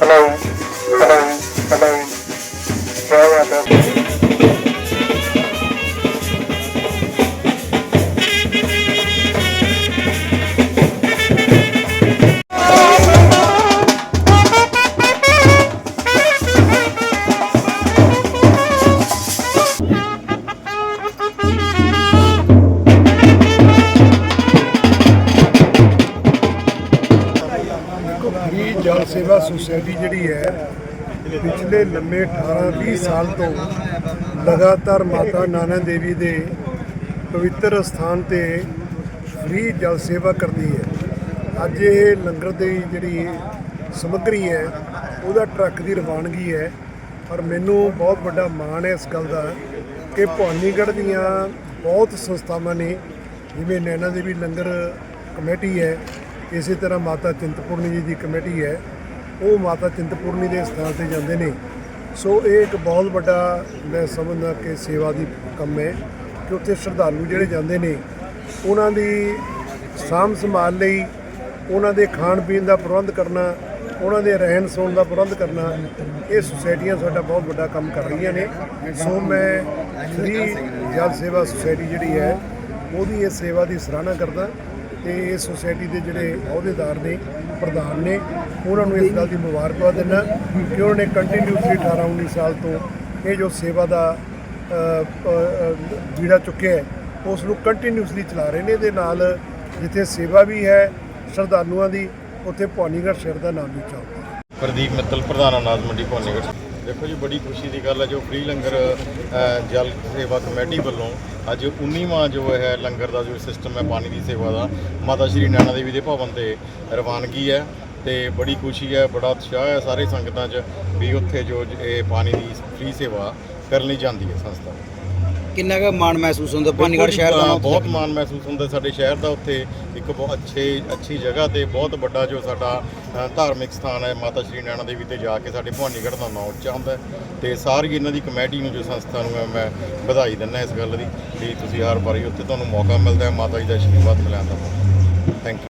Hello. Hello. Hello. Where are ਜਲ ਸੇਵਾ society ਜਿਹੜੀ ਹੈ, ਪਿਛਲੇ ਲੰਮੇ 18-20 ਸਾਲ ਤੋਂ ਲਗਾਤਾਰ ਮਾਤਾ ਨਾਨਾ ਦੇਵੀ ਦੇ ਪਵਿੱਤਰ ਸਥਾਨ ਤੇ ਫ੍ਰੀ ਜਲ ਸੇਵਾ ਕਰਦੀ ਹੈ। ਅੱਜ ਇਹ ਲੰਗਰ ਦੀ ਜਿਹੜੀ ਸਮੱਗਰੀ ਹੈ, ਉਹਦਾ ਟਰੱਕ ਦੀ ਰਵਾਨਗੀ ਹੈ। ਪਰ ਮੈਨੂੰ ਬਹੁਤ ਵੱਡਾ ਮਾਣ ਹੈ ਇਸ ਗੱਲ ਦਾ ਕਿ ਭਵਾਨੀਗੜ੍ਹ ਦੀਆਂ ਬਹੁਤ ਸੰਸਥਾਵਾਂ ਨੇ, ਜਿਵੇਂ ਨੈਣਾ ਦੇਵੀ ਲੰਗਰ ਕਮੇਟੀ ਹੈ ਇਸੇ ਤਰ੍ਹਾਂ ਮਾਤਾ ਚਿੰਤਪੁਰਨੀ ਜੀ ਦੀ ਕਮੇਟੀ ਹੈ, ਉਹ ਮਾਤਾ ਚਿੰਤਪੁਰਨੀ ਦੇ ਸਥਾਨ ਤੇ ਜਾਂਦੇ ਨੇ। ਸੋ ਇਹ ਇੱਕ ਬਹੁਤ ਵੱਡਾ, ਮੈਂ ਸਮਝਦਾ ਕਿ ਸੇਵਾ ਦੀ ਕੰਮ ਹੈ ਕਿ ਉੱਥੇ ਸ਼ਰਧਾਲੂ ਜਿਹੜੇ ਜਾਂਦੇ ਨੇ, ਉਹਨਾਂ ਦੀ ਸਾਂਭ ਸੰਭਾਲ ਲਈ, ਉਹਨਾਂ ਦੇ ਖਾਣ ਪੀਣ ਦਾ ਪ੍ਰਬੰਧ ਕਰਨਾ, ਉਹਨਾਂ ਦੇ ਰਹਿਣ ਸੌਣ ਦਾ ਪ੍ਰਬੰਧ ਕਰਨਾ, ਇਹ ਸੁਸਾਇਟੀਆਂ ਸਾਡਾ ਬਹੁਤ ਵੱਡਾ ਕੰਮ ਕਰ ਰਹੀਆਂ ਨੇ। ਸੋ ਮੈਂ ਸ਼੍ਰੀ ਜਲ ਸੇਵਾ ਸੁਸਾਇਟੀ ਜਿਹੜੀ ਹੈ, ਉਹਦੀ ਇਹ ਸੇਵਾ ਦੀ ਸਰਾਹਨਾ ਕਰਦਾ। ਤੇ ਇਸ ਸੁਸਾਇਟੀ ਦੇ ਜਿਹੜੇ ਅਹੁਦੇਦਾਰ ਨੇ, ਪ੍ਰਧਾਨ ਨੇ, ਉਹਨਾਂ ਨੂੰ ਇਸ ਗੱਲ ਦੀ ਮੁਬਾਰਕਬਾਦ ਦਿੰਦਾ ਕਿ ਉਹਨਾਂ ਨੇ ਕੰਟੀਨਿਊਸਲੀ 18 19 ਸਾਲ ਤੋਂ ਇਹ ਜੋ ਸੇਵਾ ਦਾ ਜਿਹੜਾ ਚੁੱਕਿਆ ਹੈ, ਉਸ ਨੂੰ ਕੰਟੀਨਿਊਸਲੀ ਚਲਾ ਰਹੇ ਨੇ। ਇਹਦੇ ਨਾਲ ਜਿੱਥੇ ਸੇਵਾ ਵੀ ਹੈ, ਸ਼ਰਧਾਲੂਆਂ ਦੀ, ਉੱਥੇ ਭਵਾਨੀਗੜ੍ਹ ਸ਼ਹਿਰ ਦਾ ਨਾਮ ਵੀ ਚੱਲਦਾ ਪ੍ਰਦੀਪ ਮਿੱਤਲ, ਪ੍ਰਧਾਨ ਅਨਾਜ ਮੰਡੀ, ਭਵਾਨੀਗੜ੍ਹ। ਦੇਖੋ ਜੀ, ਬੜੀ ਖੁਸ਼ੀ ਦੀ ਗੱਲ ਹੈ ਜੋ ਫ੍ਰੀ ਲੰਗਰ ਜਲ ਸੇਵਾ ਕਮੇਟੀ ਵੱਲੋਂ ਅੱਜ 19ਵਾਂ ਜੋ ਹੈ ਲੰਗਰ ਦਾ ਜੋ ਸਿਸਟਮ ਹੈ ਪਾਣੀ ਦੀ ਸੇਵਾ ਦਾ, ਮਾਤਾ ਸ਼੍ਰੀ ਨੈਣਾ ਦੇਵੀ ਦੇ ਭਵਨ ਤੇ ਰਵਾਨਗੀ ਹੈ ਤੇ ਬੜੀ ਖੁਸ਼ੀ ਹੈ, ਬੜਾ ਉਤਸ਼ਾਹ ਹੈ ਸਾਰੇ ਸੰਗਤਾਂ 'ਚ ਵੀ ਉੱਥੇ ਜੋ ਇਹ ਪਾਣੀ ਦੀ ਫ੍ਰੀ ਸੇਵਾ ਕਰਨ ਲਈ ਜਾਂਦੀ ਹੈ ਸੰਸਥਾ। ਕਿੰਨਾ ਕੁ ਮਾਣ ਮਹਿਸੂਸ ਹੁੰਦਾ? ਪਾਨੀਗੜ੍ਹ ਸ਼ਹਿਰ ਦਾ ਨਾਮ ਬਹੁਤ ਮਾਣ ਮਹਿਸੂਸ ਹੁੰਦਾ ਸਾਡੇ ਸ਼ਹਿਰ ਦਾ ਉੱਥੇ। ਇੱਕ ਬਹੁਤ ਅੱਛੇ ਅੱਛੀ ਜਗ੍ਹਾ ਤੇ ਬਹੁਤ ਵੱਡਾ ਜੋ ਸਾਡਾ ਅ, ਧਾਰਮਿਕ ਸਥਾਨ ਹੈ ਮਾਤਾ ਸ਼੍ਰੀ ਨੈਣਾ ਦੇਵੀ ਤੇ ਜਾ ਕੇ ਸਾਡੇ ਭਵਾਨੀਗੜ੍ਹ ਦਾ ਨਾਮ ਉੱਚਾ ਹੁੰਦਾ ਹੈ। ਤੇ ਸਾਰੀ ਇਹਨਾਂ ਦੀ ਕਮੇਟੀ ਨੂੰ ਜੋ ਸੰਸਥਾ ਨੂੰ ਹੈ ਮੈਂ ਵਧਾਈ ਦਿੰਦਾ ਇਸ ਗੱਲ ਦੀ। ਵੀ ਤੁਸੀਂ ਹਰ ਵਾਰੀ ਉੱਥੇ ਤੁਹਾਨੂੰ ਮੌਕਾ ਮਿਲਦਾ ਹੈ ਮਾਤਾ ਜੀ ਦਾ ਆਸ਼ੀਰਵਾਦ ਲੈਣ ਦਾ। Thank you